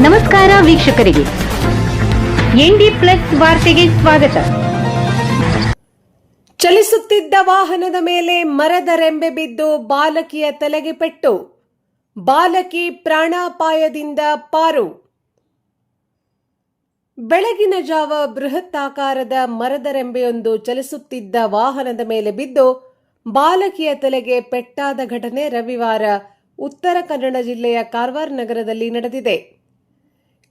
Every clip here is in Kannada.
ನಮಸ್ಕಾರ ವೀಕ್ಷಕರಿಗೆ. ಎನ್ಡಿ ಪ್ಲಸ್ ವಾರ್ತೆಗೆ ಸ್ವಾಗತ. ಚಲಿಸುತ್ತಿದ್ದ ವಾಹನದ ಮೇಲೆ ಮರದ ರೆಂಬೆ ಬಿದ್ದು ಬಾಲಕಿಯ ತಲೆಗೆ ಪೆಟ್ಟು. ಬಾಲಕಿ ಪ್ರಾಣಾಪಾಯದಿಂದ ಪಾರು. ಬೆಳಗಿನ ಜಾವ ಬೃಹತ್ ಆಕಾರದ ಮರದ ರೆಂಬೆಯೊಂದು ಚಲಿಸುತ್ತಿದ್ದ ವಾಹನದ ಮೇಲೆ ಬಿದ್ದು ಬಾಲಕಿಯ ತಲೆಗೆ ಪೆಟ್ಟಾದ ಘಟನೆ ರವಿವಾರ ಉತ್ತರ ಕನ್ನಡ ಜಿಲ್ಲೆಯ ಕಾರವಾರ ನಗರದಲ್ಲಿ ನಡೆದಿದೆ.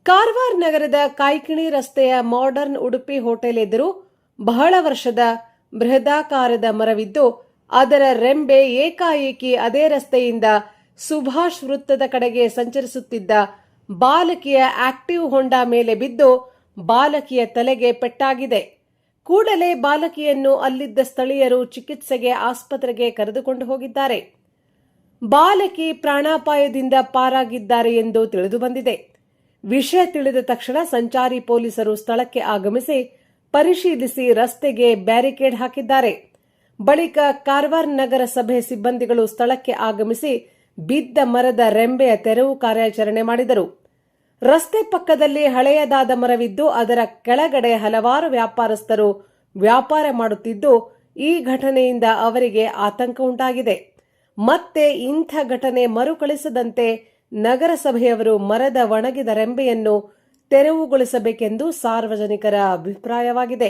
ಕಾರವಾರ ನಗರದ ಕಾಯ್ಕಿಣಿ ರಸ್ತೆಯ ಮಾಡರ್ನ್ ಉಡುಪಿ ಹೋಟೆಲ್ ಎದುರು ಬಹಳ ವರ್ಷದ ಬೃಹದಾಕಾರದ ಮರವಿದ್ದು, ಅದರ ರೆಂಬೆ ಏಕಾಏಕಿ ಅದೇ ರಸ್ತೆಯಿಂದ ಸುಭಾಷ್ ವೃತ್ತದ ಕಡೆಗೆ ಸಂಚರಿಸುತ್ತಿದ್ದ ಬಾಲಕಿಯ ಆಕ್ಟಿವ್ ಹೊಂಡ ಮೇಲೆ ಬಿದ್ದು ಬಾಲಕಿಯ ತಲೆಗೆ ಪೆಟ್ಟಾಗಿದೆ. ಕೂಡಲೇ ಬಾಲಕಿಯನ್ನು ಅಲ್ಲಿದ್ದ ಸ್ಥಳೀಯರು ಚಿಕಿತ್ಸೆಗೆ ಆಸ್ಪತ್ರೆಗೆ ಕರೆದುಕೊಂಡು ಹೋಗಿದ್ದಾರೆ. ಬಾಲಕಿ ಪ್ರಾಣಾಪಾಯದಿಂದ ಪಾರಾಗಿದ್ದಾರೆ ಎಂದು ತಿಳಿದುಬಂದಿದೆ ವಿಷಯ ತಿಳಿದ ತಕ್ಷಣ ಸಂಚಾರಿ ಪೊಲೀಸರು ಸ್ಥಳಕ್ಕೆ ಆಗಮಿಸಿ ಪರಿಶೀಲಿಸಿ ರಸ್ತೆಗೆ ಬ್ಯಾರಿಕೇಡ್ ಹಾಕಿದ್ದಾರೆ. ಬಳಿಕ ಕಾರವಾರ ನಗರ ಸಭೆ ಸಿಬ್ಬಂದಿಗಳು ಸ್ಥಳಕ್ಕೆ ಆಗಮಿಸಿ ಬಿದ್ದ ಮರದ ರೆಂಬೆಯ ತೆರವು ಕಾರ್ಯಾಚರಣೆ ಮಾಡಿದರು. ರಸ್ತೆ ಪಕ್ಕದಲ್ಲಿ ಹಳೆಯದಾದ ಮರವಿದ್ದು ಅದರ ಕೆಳಗಡೆ ಹಲವಾರು ವ್ಯಾಪಾರಸ್ಥರು ವ್ಯಾಪಾರ ಮಾಡುತ್ತಿದ್ದು ಈ ಘಟನೆಯಿಂದ ಅವರಿಗೆ ಆತಂಕ ಉಂಟಾಗಿದೆ. ಮತ್ತೆ ಇಂಥ ಘಟನೆ ಮರುಕಳಿಸದಂತೆ ನಗರಸಭೆಯವರು ಮರದ ಒಣಗಿದ ರೆಂಬೆಯನ್ನು ತೆರವುಗೊಳಿಸಬೇಕೆಂದು ಸಾರ್ವಜನಿಕರ ಅಭಿಪ್ರಾಯವಾಗಿದೆ.